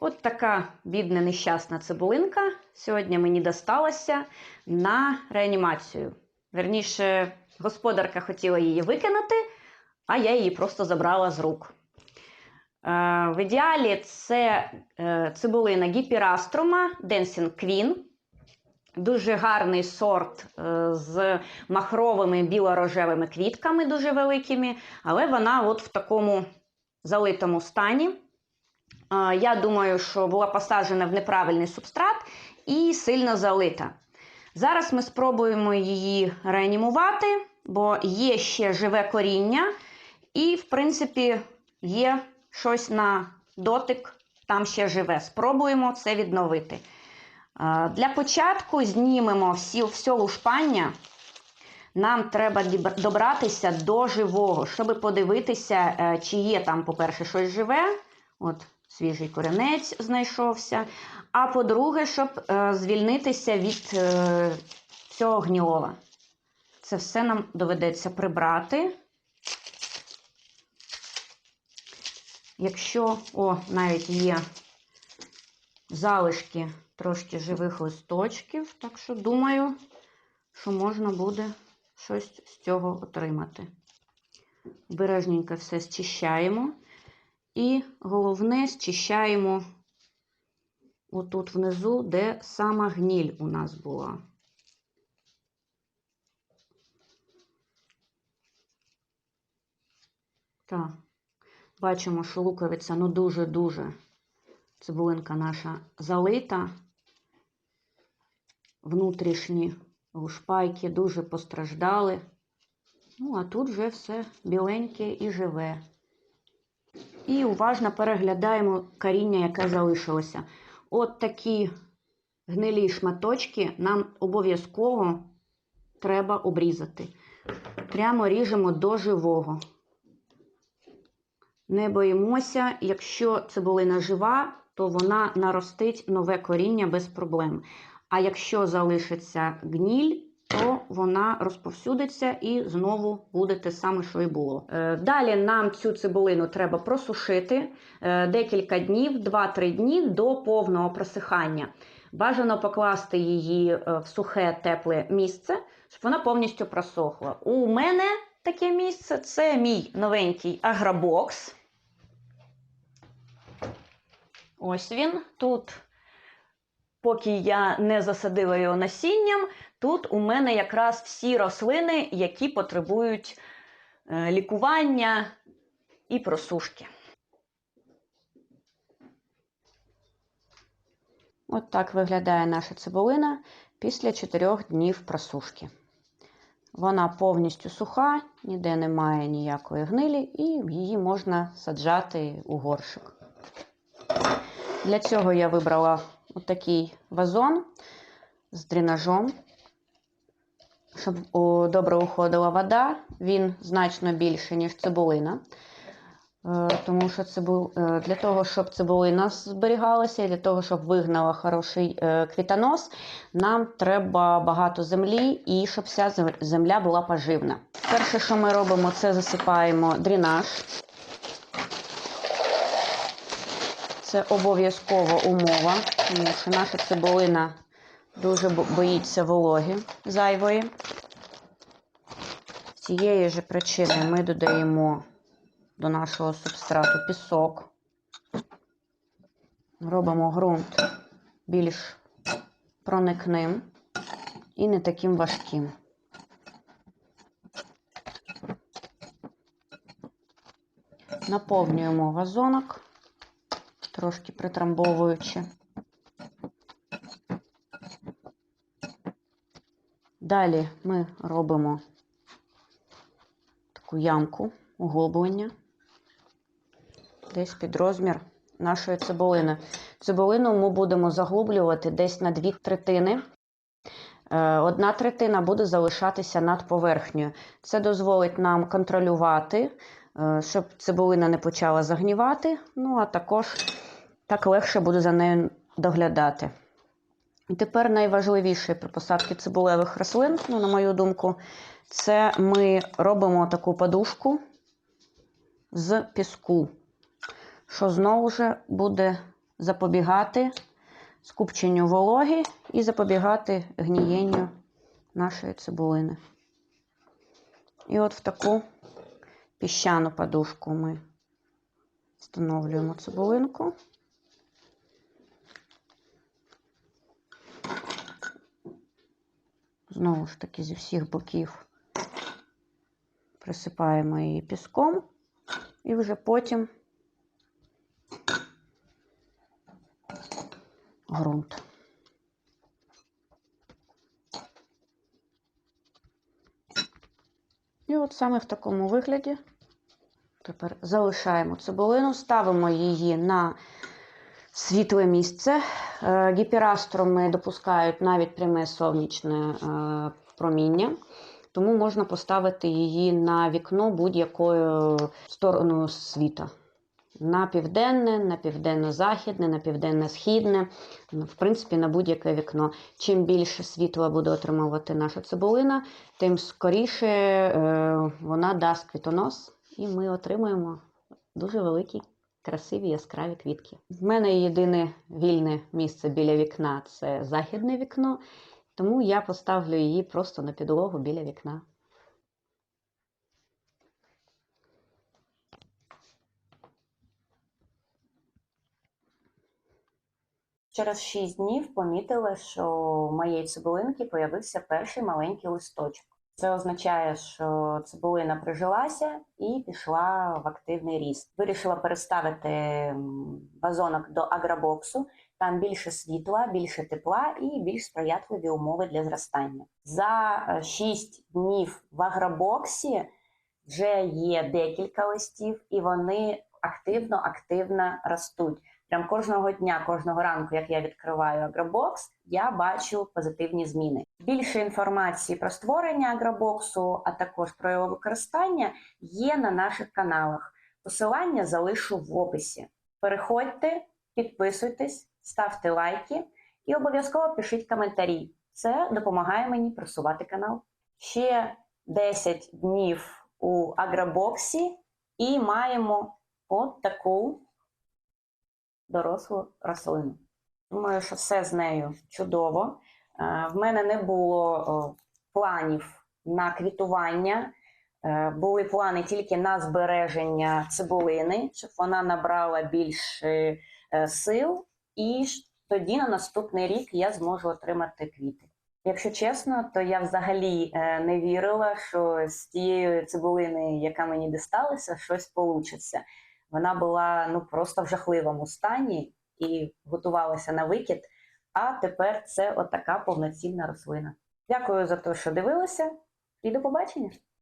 От така бідна нещасна цибулинка сьогодні мені досталася на реанімацію. Верніше, господарка хотіла її викинути, а я її просто забрала з рук. Е, В ідеалі це е, цибулина гіпіраструма Dancing Queen. Дуже гарний сорт е, з махровими біло-рожевими квітками, дуже великими, але вона от в такому залитому стані. Я думаю, що була посаджена в неправильний субстрат і сильно залита. Зараз ми спробуємо її реанімувати, бо є ще живе коріння, і, в принципі, є щось на дотик, там ще живе. Спробуємо це відновити. Для початку знімемо всі, все лушпання. Нам треба добратися до живого, щоб подивитися, е, чи є там, по-перше, щось живе. От свіжий коренець знайшовся. А по-друге, щоб е, звільнитися від е, всього гнілого. Це все нам доведеться прибрати. Якщо, о, навіть є залишки трошки живих листочків, так що думаю, що можна буде щось з цього отримати. Бережненько все зчищаємо. І головне зчищаємо отут внизу, де сама гніль у нас була. Так, бачимо, що луковиця ну дуже-дуже цибулинка наша залита. Внутрішні лушпайки дуже постраждали. Ну, а тут вже все біленьке і живе. І уважно переглядаємо коріння, яке залишилося. От такі гнилі шматочки нам обов'язково треба обрізати. Прямо ріжемо до живого. Не боїмося, якщо цибулина жива, то вона наростить нове коріння без проблем. А якщо залишиться гніль, то вона розповсюдиться і знову буде те саме, що і було. Е, Далі нам цю цибулину треба просушити е, декілька днів, 2-3 дні до повного просихання. Бажано покласти її е, в сухе тепле місце, щоб вона повністю просохла. У мене таке місце це мій новенький агробокс. Ось він тут. Поки я не засадила його насінням, тут у мене якраз всі рослини, які потребують е, лікування і просушки. От так виглядає наша цибулина після 4 днів просушки. Вона повністю суха, ніде немає ніякої гнилі, і її можна саджати у горшик. Для цього я вибрала отакий вазон з дренажом, щоб добре уходила вода. Він значно більше, ніж цибулина. Е, Тому що цибу... е, для того, щоб цибулина зберігалася, для того, щоб вигнала хороший е, квітонос, нам треба багато землі і щоб вся земля була поживна. Перше, що ми робимо, це засипаємо дренаж. Це обов'язкова умова, тому що наша цибулина дуже боїться вологи зайвої. З цієї ж причини ми додаємо до нашого субстрату пісок. Робимо ґрунт більш проникним і не таким важким. Наповнюємо вазонок трошки притрамбовуючи. Далі ми робимо таку ямку углублення, десь під розмір нашої цибулини. Цибулину ми будемо заглублювати десь на дві третини. Е, Одна третина буде залишатися над поверхнею. Це дозволить нам контролювати, е, щоб цибулина не почала загнівати, ну а також так легше буде за нею доглядати. І тепер найважливіше при посадці цибулевих рослин, ну, на мою думку, це ми робимо таку подушку з піску, що знову ж буде запобігати скупченню вологи і запобігати гнієнню нашої цибулини. І от в таку піщану подушку ми встановлюємо цибулинку. Знову ж таки, зі всіх боків присипаємо її піском і вже потім ґрунт. І от саме в такому вигляді тепер залишаємо цибулину, ставимо її на світле місце. Е, Гіперастроми допускають навіть пряме сонячне е, проміння, тому можна поставити її на вікно будь-якою стороною світа. На південне, на південно-західне, на південно-східне, ну, в принципі, на будь-яке вікно. Чим більше світла буде отримувати наша цибулина, тим скоріше е, вона дасть квітонос, і ми отримаємо дуже великі, красиві яскраві квітки. В мене єдине вільне місце біля вікна це західне вікно, тому я поставлю її просто на підлогу біля вікна. Через 6 днів помітили, що у моєї цибулинки появився перший маленький листочок. Це означає, що цибулина прижилася і пішла в активний ріст. Вирішила переставити вазонок до агробоксу. Там більше світла, більше тепла і більш сприятливі умови для зростання. За 6 днів в агробоксі вже є декілька листів, і вони активно-активно ростуть. Прям кожного дня, кожного ранку, як я відкриваю агробокс, я бачу позитивні зміни. Більше інформації про створення агробоксу, а також про його використання є на наших каналах. Посилання залишу в описі. Переходьте, підписуйтесь, ставте лайки і обов'язково пишіть коментарі. Це допомагає мені просувати канал. Ще 10 днів у агробоксі і маємо от таку дорослу рослину. Думаю, що все з нею чудово. Е, В мене не було планів на квітування. Е, Були плани тільки на збереження цибулини, щоб вона набрала більше е, сил, і тоді на наступний рік я зможу отримати квіти. Якщо чесно, то я взагалі не вірила, що з тієї цибулини, яка мені дісталася, щось получиться. Вона була ну просто в жахливому стані і готувалася на викид. А тепер це отака повноцінна рослина. Дякую за те, що дивилися, і до побачення!